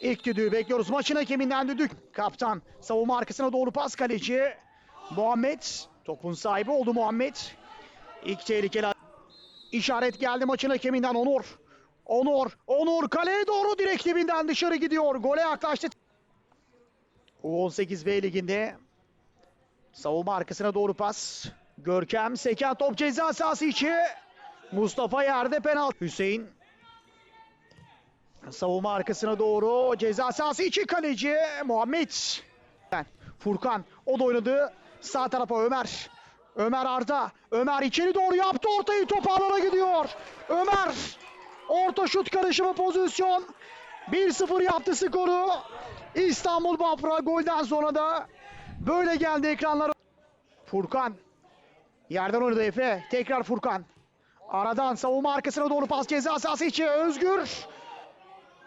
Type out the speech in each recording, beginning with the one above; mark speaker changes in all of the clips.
Speaker 1: İlk düdüğü bekliyoruz. Maçın hakeminden düdük. Kaptan savunma arkasına doğru pas kaleci. Muhammed. Topun sahibi oldu Muhammed. İlk tehlikeli işaret geldi maçın hakeminden Onur. Onur. Onur kaleye doğru direkt dibinden dışarı gidiyor. Gole yaklaştı. U18 B liginde savunma arkasına doğru pas. Görkem seken top ceza sahası içi. Mustafa yerde penaltı. Hüseyin savunma arkasına doğru ceza sahası içi kaleci Muhammed. Furkan o da oynadı. Sağ tarafa Ömer. Ömer Arda. Ömer içeri doğru yaptı ortayı top ağlara gidiyor. Ömer orta şut karışımı pozisyon. 1-0 yaptı skoru. İstanbul Bafra golden sonra da böyle geldi ekranlara. Furkan. Yerden oynadı Efe. Tekrar Furkan. Aradan savunma arkasına doğru pas ceza sahası içi. Özgür.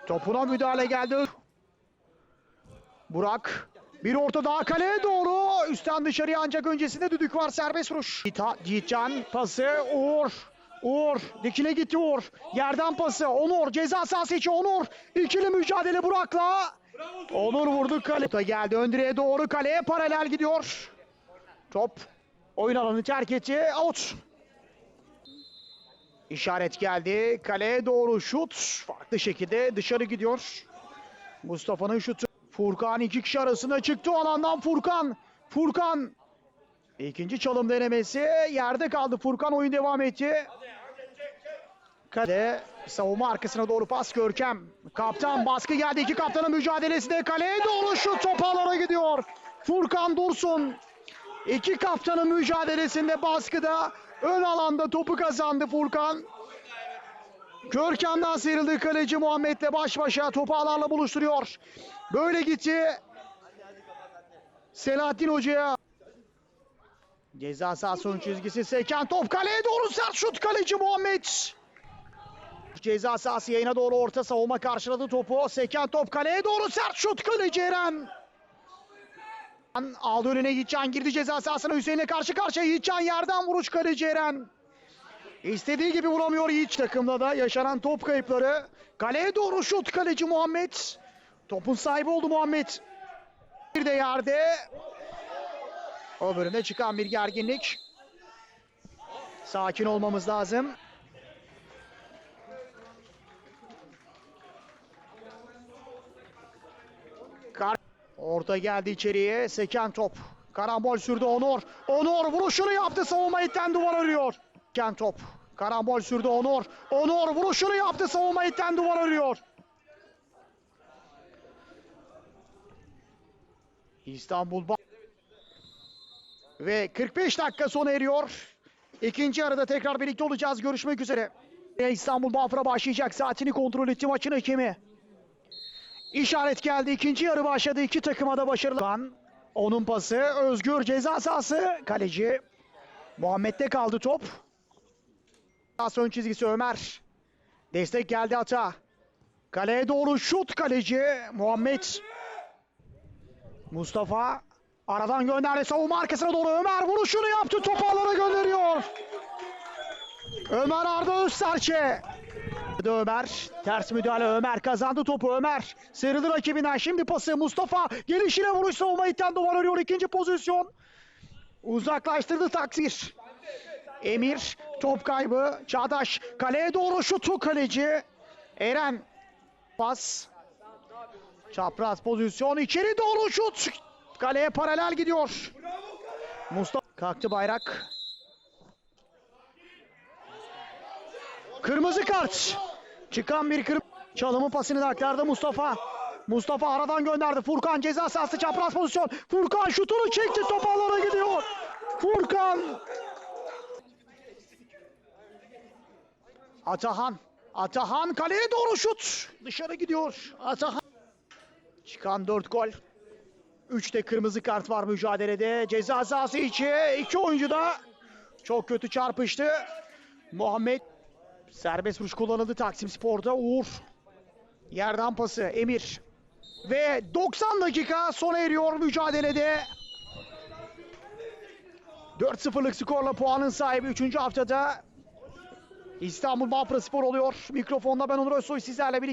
Speaker 1: Topuna müdahale geldi. Burak. Bir orta daha kaleye doğru. Üstten dışarıya ancak öncesinde düdük var. Serbest vuruş. Yiğit- Yiğitcan pası. Uğur. Uğur. Dikine gitti Uğur. Yerden pası. Onur. Ceza sahası içi Onur. İkili mücadele Burak'la. Onur vurdu kale. Orta geldi. Ön direğe doğru kaleye paralel gidiyor. Top oyun alanı terk etti. Out. İşaret geldi. Kaleye doğru şut. Farklı şekilde dışarı gidiyor. Mustafa'nın şutu. Furkan iki kişi arasında çıktı. O alandan Furkan. Furkan. İkinci çalım denemesi. Yerde kaldı. Furkan oyun devam etti. Kale savunma arkasına doğru pas Görkem. Kaptan baskı geldi. İki kaptanın mücadelesinde kaleye doğru şut top ağlara gidiyor. Furkan Dursun. İki kaptanın mücadelesinde baskıda ön alanda topu kazandı Furkan. Görkem'den sıyrıldı kaleci Muhammed'le baş başa topu ağlarla buluşturuyor. Böyle gitti. Selahattin Hoca'ya. Ceza sahası ön çizgisi seken top kaleye doğru sert şut kaleci Muhammed. Ceza sahası yayına doğru orta savunma karşıladı topu. Seken top kaleye doğru sert şut kaleci Eren. Aldı önüne Yiğitcan girdi ceza sahasına Hüseyin'le karşı karşıya Yiğitcan yerden vuruş kaleci Eren. İstediği gibi vuramıyor Yiğit takımda da yaşanan top kayıpları. Kaleye doğru şut kaleci Muhammed. Topun sahibi oldu Muhammed. Bir de yerde. O bölümde çıkan bir gerginlik. Sakin olmamız lazım. Orta geldi içeriye. Seken top. Karambol sürdü Onur. Onur vuruşunu yaptı. Savunma itten duvar arıyor. Seken top. Karambol sürdü Onur. Onur vuruşunu yaptı. Savunma itten duvar arıyor. İstanbul ve 45 dakika sona eriyor. İkinci arada tekrar birlikte olacağız. Görüşmek üzere. İstanbul Bafra başlayacak. Saatini kontrol etti maçın hakemi. İşaret geldi. İkinci yarı başladı. İki takıma da başarılı. Onun pası. Özgür ceza sahası. Kaleci. Muhammed'de kaldı top. Ön çizgisi Ömer. Destek geldi Ata. Kaleye doğru şut kaleci. Muhammed. Mustafa. Aradan gönderdi. Savunma arkasına doğru Ömer vuruşunu yaptı. Topu gönderiyor. Ömer Arda Özserçe. Ömer. Ters müdahale Ömer kazandı topu Ömer. Sıyrıldı rakibinden şimdi pası Mustafa. Gelişine vuruş savunma itten duvar arıyor ikinci pozisyon. Uzaklaştırdı taksir. Emir top kaybı. Çağdaş kaleye doğru şutu kaleci. Eren pas. Çapraz pozisyon içeri doğru şut. Kaleye paralel gidiyor. Mustafa kalktı bayrak. Kırmızı kart. Çıkan bir kırmızı. Çalımı pasını da aktardı Mustafa. Mustafa aradan gönderdi. Furkan ceza sahası çapraz pozisyon. Furkan şutunu çekti. Top ağlara gidiyor. Furkan. Atahan. Atahan kaleye doğru şut. Dışarı gidiyor. Atahan. Çıkan 4 gol. 3 kırmızı kart var mücadelede. Ceza sahası içi. iki oyuncu da çok kötü çarpıştı. Muhammed Serbest vuruş kullanıldı Taksim Spor'da. Uğur. Yerden pası Emir. Ve 90 dakika sona eriyor mücadelede. 4-0'lık skorla puanın sahibi 3. haftada İstanbul Bafra Spor oluyor. Mikrofonda ben Onur Özsoy sizlerle birlikte.